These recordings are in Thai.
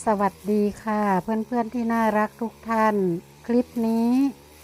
สวัสดีค่ะ เพื่อนๆที่น่ารักทุกท่าน คลิปนี้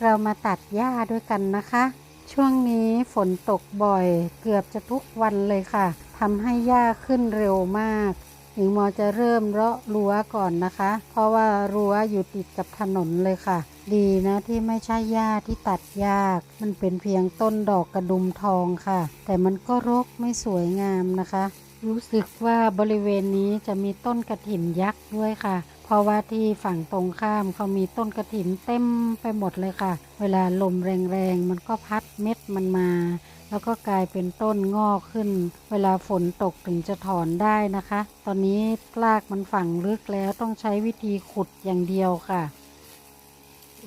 เรามาตัดหญ้าด้วยกันนะคะ ช่วงนี้ฝนตกบ่อย เกือบจะทุกวันเลยค่ะทำให้หญ้าขึ้นเร็วมาก หญิงมอจะเริ่มเลาะรั้วก่อนนะคะ เพราะว่ารั้วอยู่ติดกับถนนเลยค่ะ ดีนะที่ไม่ใช่หญ้าที่ตัดยาก มันเป็นเพียงต้นดอกกระดุมทองค่ะ แต่มันก็รกไม่สวยงามนะคะ รู้สึกว่าบริเวณนี้จะมีต้นกระถินยักษ์ด้วยค่ะ เพราะว่าที่ฝั่งตรงข้ามเขามีต้นกระถินเต็มไปหมดเลยค่ะ เวลาลมแรงๆมันก็พัดเม็ดมันมา แล้วก็กลายเป็นต้นงอกขึ้น เวลาฝนตกถึงจะถอนได้นะคะ ตอนนี้รากมันฝังลึกแล้วต้องใช้วิธีขุดอย่างเดียวค่ะ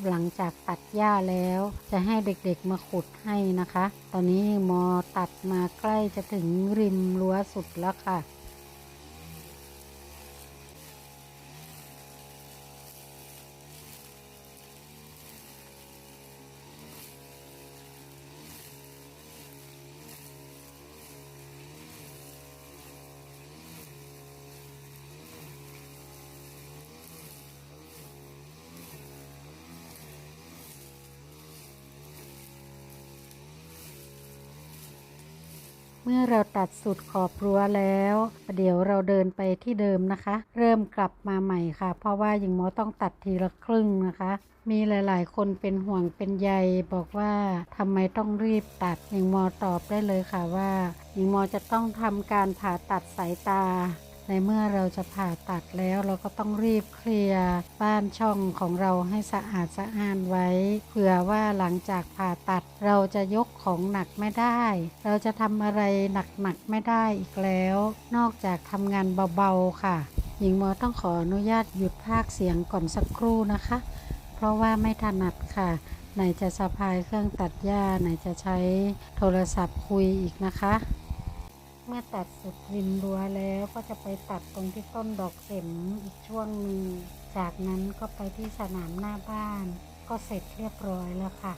หลังจากตัดหญ้าแล้วจะให้เด็กๆมาขุดให้นะคะ ตอนนี้มอตัดมาใกล้จะถึงริมรั้วสุดแล้วค่ะ เมื่อเราตัดสุดขอบรั้วแล้วเดี๋ยวเราเดินไปที่เดิมนะคะ เริ่มกลับมาใหม่ค่ะ เพราะว่าหญิงหมอต้องตัดทีละครึ่งนะคะ มีหลายๆ คนเป็นห่วงเป็นใย บอกว่าทำไมต้องรีบตัดหญิงหมอตอบได้เลยค่ะว่าหญิงหมอจะต้องทำการผ่าตัดสายตา ในเมื่อเราจะผ่าตัดแล้วเราก็ต้องรีบเคลียร์บ้านช่องของเราให้สะอาดสะอ้านไว้ เผื่อว่าหลังจากผ่าตัดเราจะยกของหนักไม่ได้ เราจะทำอะไรหนักๆไม่ได้อีกแล้ว นอกจากทำงานเบาๆค่ะ หญิงหมอต้องขออนุญาตหยุดพากเสียงก่อนสักครู่นะคะ เพราะว่าไม่ถนัดค่ะ ไหนจะสะพายเครื่องตัดหญ้าไหนจะใช้โทรศัพท์คุยอีกนะคะ เมื่อตัดสุดริมรั้วแล้วก็จะไปตัดตรงที่ต้นดอกเข็มอีกช่วงหนึ่ง จากนั้นก็ไปที่สนามหน้าบ้าน ก็เสร็จเรียบร้อยแล้วค่ะ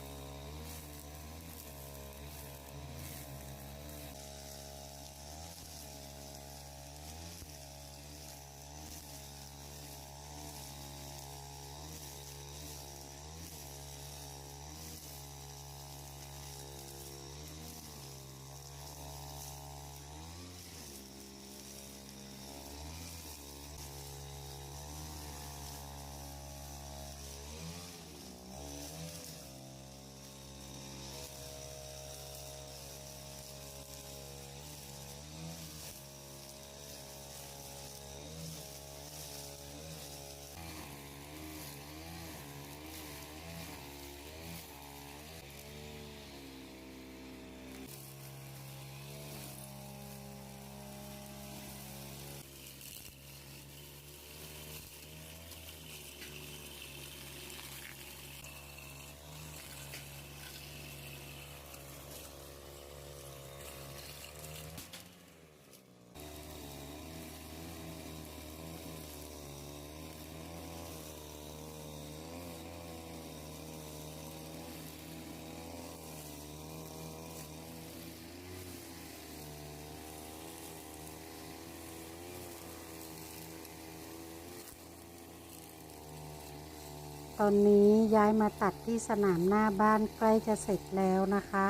ตอนนี้ย้ายมาตัดที่สนามหน้าบ้านใกล้จะเสร็จแล้วนะคะ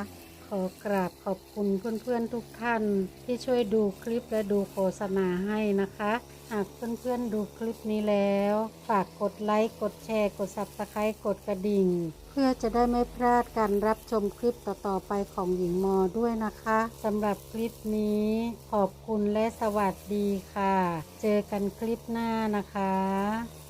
ขอกราบขอบคุณเพื่อนๆทุกท่าน ที่ช่วยดูคลิปและดูโฆษณาให้นะคะ หากเพื่อนๆดูคลิปนี้แล้ว ฝากกดไลค์ กดแชร์ กด subscribe กดกระดิ่ง เพื่อจะได้ไม่พลาดการรับชมคลิปต่อๆไปของหญิงมอด้วยนะคะสำหรับคลิปนี้ ขอบคุณและสวัสดีค่ะ เจอกันคลิปหน้านะคะ